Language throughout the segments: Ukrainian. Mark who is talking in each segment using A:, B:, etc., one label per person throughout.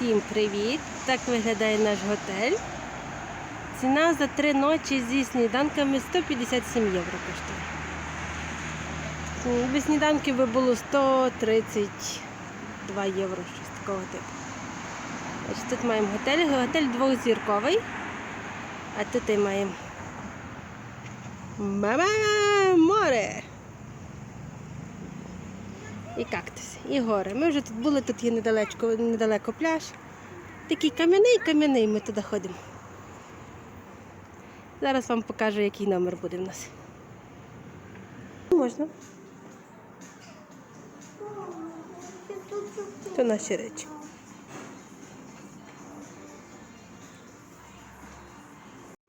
A: Всім привіт! Так виглядає наш готель. Ціна за три ночі зі сніданками 157 євро коштує. Без сніданків би було 132 євро, щось такого типу. Ось тут маємо готель. Готель двохзірковий. А тут і маємо Мама море. І кактуси, і гори. Ми вже тут були, тут є недалечко, недалеко пляж. Такий кам'яний, кам'яний, ми туди ходимо. Зараз вам покажу, який номер буде в нас. Можна. То наші речі.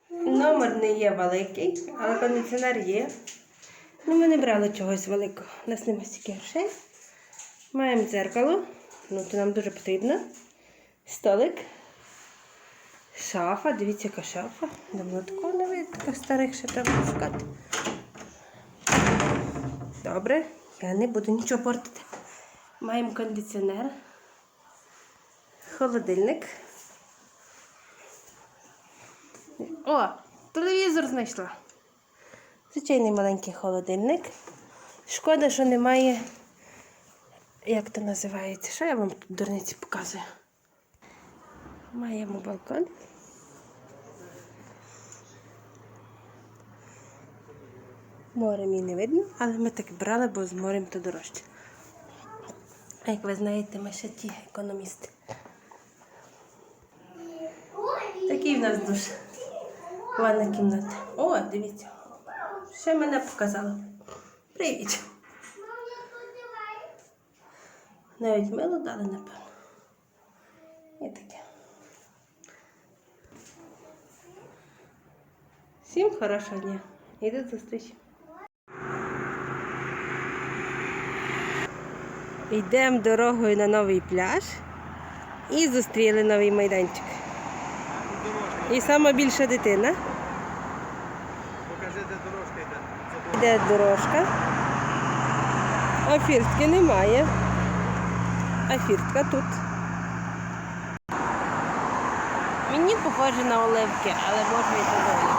A: Номер не є великий, але кондиціонер є. Ну, ми не брали чогось великого. У нас немає стільки грошей. Маємо дзеркало. Ну, то нам дуже потрібно. Столик. Шафа. Дивіться, яка шафа. Давно такого не видно, таких старих ще треба шукати. Добре, я не буду нічого портити. Маємо кондиціонер. Холодильник. О, телевізор знайшла. Звичайний маленький холодильник. Шкода, що немає. Як то називається? Що я вам тут дурниці показую? Маємо балкон. Море мені не видно, але ми так брали, бо з морем то дорожче. А як ви знаєте, ми ще ті економісти. Такий в нас душ. Ванна кімната. О, дивіться. Ще мене показала. Привіт. Навіть мило дали, напевно. І таке. Всім хорошого дня. І до зустрічі. Йдемо дорогою на новий пляж і зустріли новий майданчик. І сама більша дитина.
B: Покажи, де дорожка йде.
A: Де дорожка? А фіртки немає. А фіртка тут. Мені похоже на оливки, але може і оливки.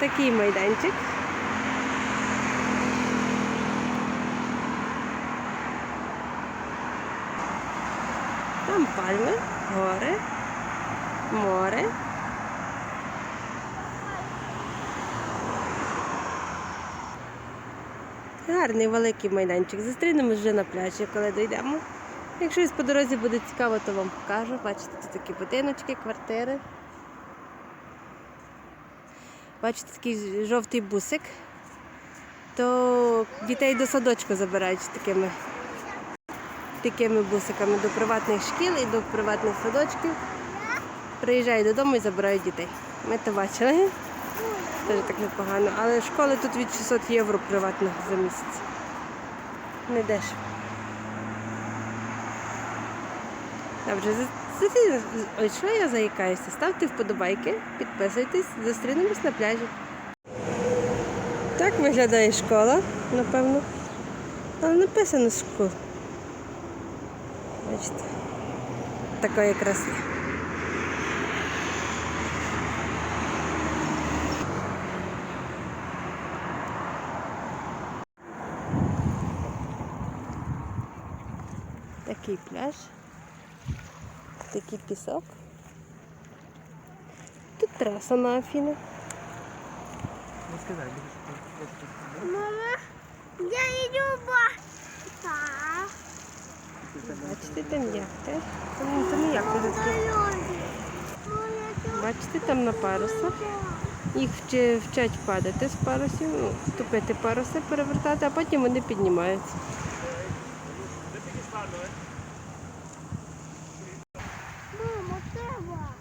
A: Такий майданчик. Там пальми, гори, море. Гарний великий майданчик. Зустрінемось вже на пляжі, коли дійдемо. Якщо щось по дорозі буде цікаво, то вам покажу. Бачите, тут такі будиночки, квартири. Бачите, такий жовтий бусик. То дітей до садочку забирають такими такими бусиками до приватних шкіл і до приватних садочків. Приїжджають додому і забирають дітей. Ми то бачили. Теж так непогано. Але школи тут від 600 євро приватних за місяць. Не дешево. Добре, ой, що я заїкаюся? Ставте вподобайки, підписуйтесь, зустрінемось на пляжі. Так виглядає школа, напевно. Але написано школа. Бачите, такої краси. Такий пляж, такий пісок. Тут траса на Афіни.
B: Не сказай,
C: Мама, я иду бasta.
A: Бачите, там яхти. Там, там не яхти. Бачите, там на парусах. Їх вчать падати з парусів, ну, паруси, перевертати, а потім вони піднімаються.
C: Мама, треба.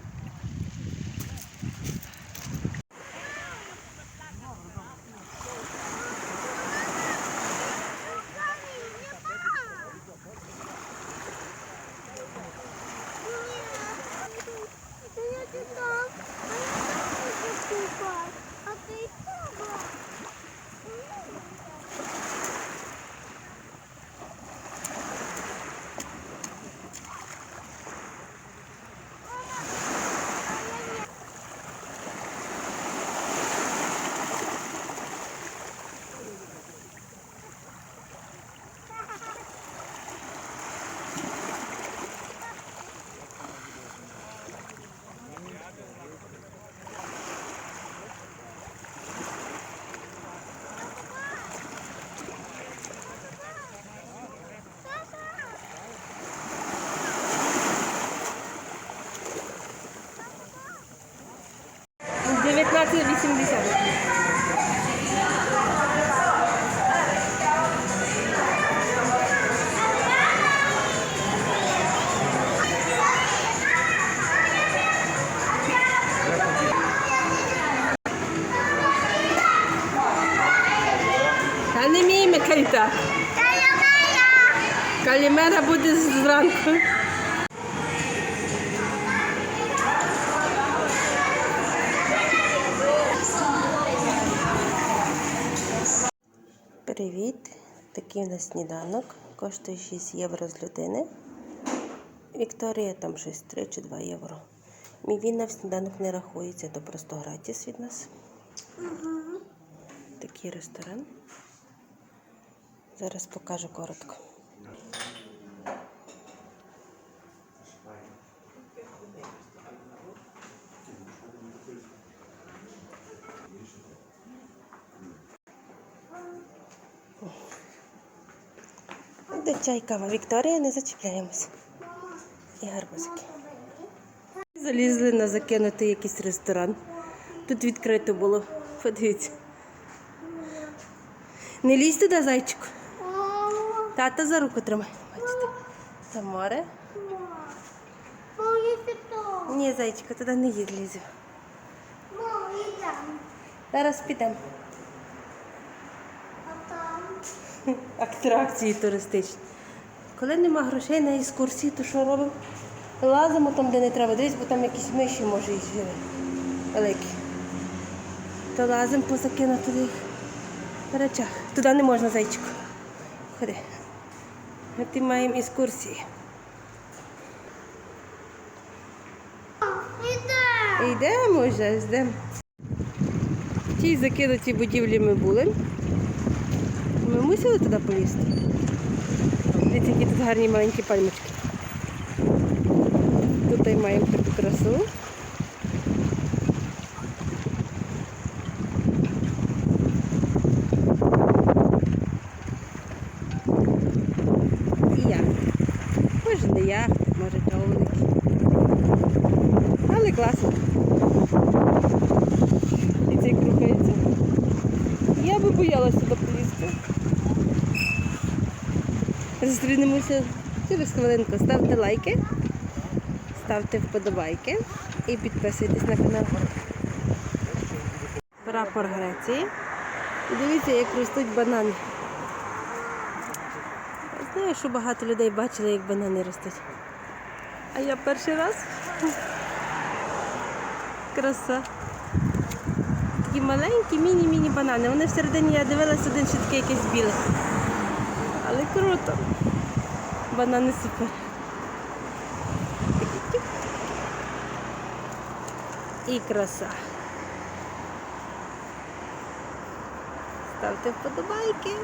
C: А ти
A: Та не мімікай так. Калімера буде зранку. Привіт! Такий у нас сніданок. Коштує 6 євро з людини. Вікторія там щось 3 чи 2 євро. Мій війна в сніданок не рахується, то просто гратіс від нас. Такий ресторан. Зараз покажу коротко. Де чай, кава. Вікторія, не зачіпляємось. І гарбузики. Залізли на закинутий якийсь ресторан. Тут відкрито було. Подивіться. Не лізь туди, зайчику. Тата за руку тримай. Бачите? Це море. Ні, зайчику, туди не їдь лізь. Зараз підемо.
C: А там?
A: Атракції туристичні. Коли нема грошей на екскурсії, то що робимо? Лазимо там, де не треба. Дивись, бо там якісь миші може жили. Великі. То лазимо по закинутих речах. Туди не можна зайчику. Ходи. Ми ти маємо екскурсії. Йдемо вже, йдемо. В тій закинутій будівлі ми були. Ми мусили туди поїсти. Дивіться, які тут гарні маленькі пальмочки. Тут маємо таку красу. І яхти. Може не яхти, може човники. Але класно. І цей рухається. Я би боялася сюди полізти. Зустрінемося через хвилинку. Ставте лайки, ставте вподобайки і підписуйтесь на канал. Прапор Греції. Дивіться, як ростуть банани. Знаю, що багато людей бачили, як банани ростуть. А я перший раз. Краса. Такі маленькі, міні-міні банани. Вони всередині я дивилася один ще такий якийсь білий. Але круто. Банани супер. І краса. Ставте вподобайки.